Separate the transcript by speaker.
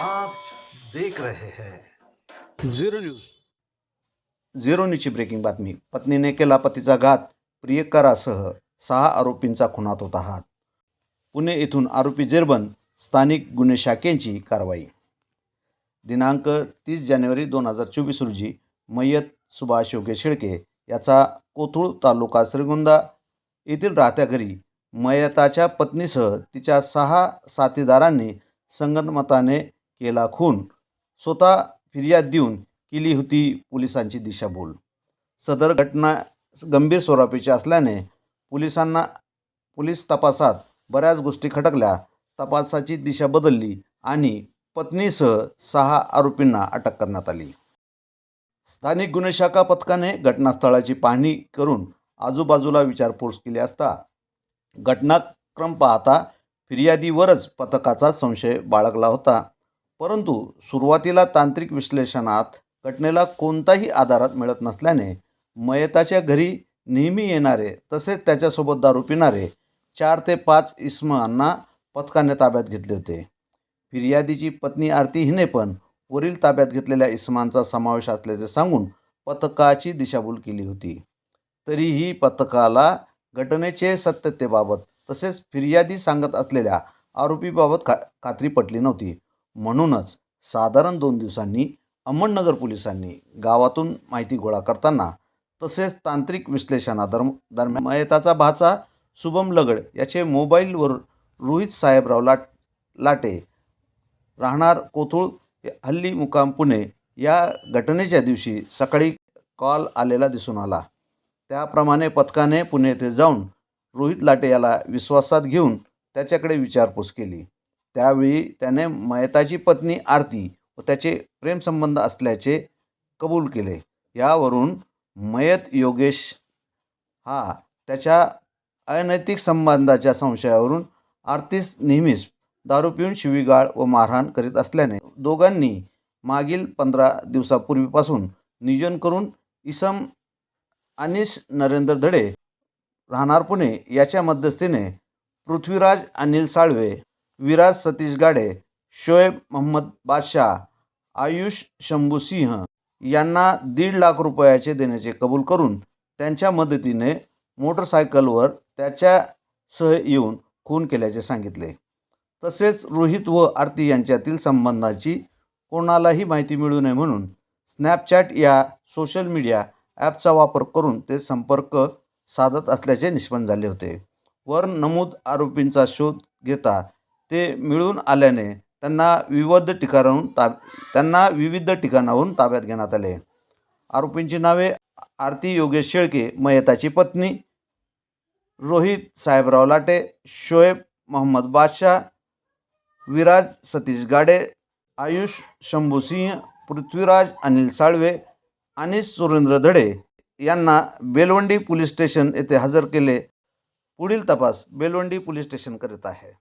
Speaker 1: आप देख रहे हैं।
Speaker 2: झिरो न्यूज
Speaker 3: झिरो न्यूजची ब्रेकिंग बातमी. पत्नीने केला पतीचा घात. प्रियकरासह सहा आरोपींचा खुनात होता हात पुणे येथून आरोपी जेरबंद. स्थानिक गुन्हे शाखेची कारवाई. दिनांक तीस जानेवारी दोन हजार चोवीस रोजी मय्यत सुभाष योगेश शेळके याचा कोथरूड तालुका श्रीगोंदा येथील राहत्या घरी मयताच्या पत्नीसह तिच्या सहा साथीदारांनी संगनमताने केला खून. स्वतः फिर्याद देऊन केली होती पोलिसांची दिशाभूल. सदर घटना गंभीर स्वरूपाची असल्याने पोलिसांना पोलीस तपासात बऱ्याच गोष्टी खटकल्या. तपासाची दिशा बदलली आणि पत्नीसह सहा आरोपींना अटक करण्यात आली. स्थानिक गुन्हे शाखा पथकाने घटनास्थळाची पाहणी करून आजूबाजूला विचारपूस केली असता घटनाक्रम पाहता फिर्यादीवरच पथकाचा संशय बाळगला होता. परंतु सुरुवातीला तांत्रिक विश्लेषणात घटनेला कोणताही आधारात मिळत नसल्याने मयताच्या घरी नेहमी येणारे तसेच त्याच्यासोबत दारू पिणारे चार ते पाच इस्मांना पथकाने ताब्यात घेतले होते. फिर्यादीची पत्नी आरती हिने पण वरील ताब्यात घेतलेल्या इस्मांचा समावेश असल्याचे सांगून पथकाची दिशाभूल केली होती. तरीही पथकाला घटनेचे सत्यतेबाबत तसेच फिर्यादी सांगत असलेल्या आरोपीबाबत खा खात्री पटली नव्हती. म्हणूनच साधारण दोन दिवसांनी अहमदनगर पोलिसांनी गावातून माहिती गोळा करताना तसेच तांत्रिक विश्लेषणादरम दरम्यान मयताचा भाचा शुभम लगड याचे मोबाईलवर रोहित साहेबराव लाट लाटे राहणार कोथूळ हल्ली मुकाम पुणे या घटनेच्या दिवशी सकाळी कॉल आलेला दिसून आला. त्याप्रमाणे पथकाने पुणे येथे जाऊन रोहित लाटे याला विश्वासात घेऊन त्याच्याकडे विचारपूस केली. त्यावेळी त्याने मयताची पत्नी आरती व त्याचे प्रेमसंबंध असल्याचे कबूल केले. यावरून मयत योगेश हा त्याच्या अनैतिक संबंधाच्या संशयावरून आरतीस नेहमीच दारू पिऊन शिवीगाळ व मारहाण करीत असल्याने दोघांनी मागील पंधरा दिवसापूर्वीपासून नियोजन करून इसम अनिश नरेंद्र धडे राहणार पुणे याच्या मध्यस्थीने पृथ्वीराज अनिल साळवे विराज सतीश गाडे शोएब मोहम्मद बादशाह आयुष शंभू सिंह यांना दीड लाख रुपयाचे देण्याचे कबूल करून त्यांच्या मदतीने मोटरसायकलवर त्याच्यासह येऊन खून केल्याचे सांगितले. तसेच रोहित व आरती यांच्यातील संबंधाची कोणालाही माहिती मिळू नये म्हणून स्नॅपचॅट या सोशल मीडिया ॲपचा वापर करून ते संपर्क साधत असल्याचे निष्पन्न झाले होते. वर नमूद आरोपींचा शोध घेता ते मिळून आल्याने त्यांना विविध ठिकाणाहून ताब त्यांना विविध ठिकाणाहून ताब्यात घेण्यात आले. आरोपींची नावे आरती योगेश शेळके मयताची पत्नी रोहित साहेबराव लाटे शोएब मोहम्मद बादशाह विराज सतीश गाडे आयुष शंभू सिंह पृथ्वीराज अनिल साळवे आणि सुरेंद्र धडे यांना बेलवंडी पोलीस स्टेशन येथे हजर केले. पुढील तपास बेलवंडी पोलीस स्टेशन करीत आहे.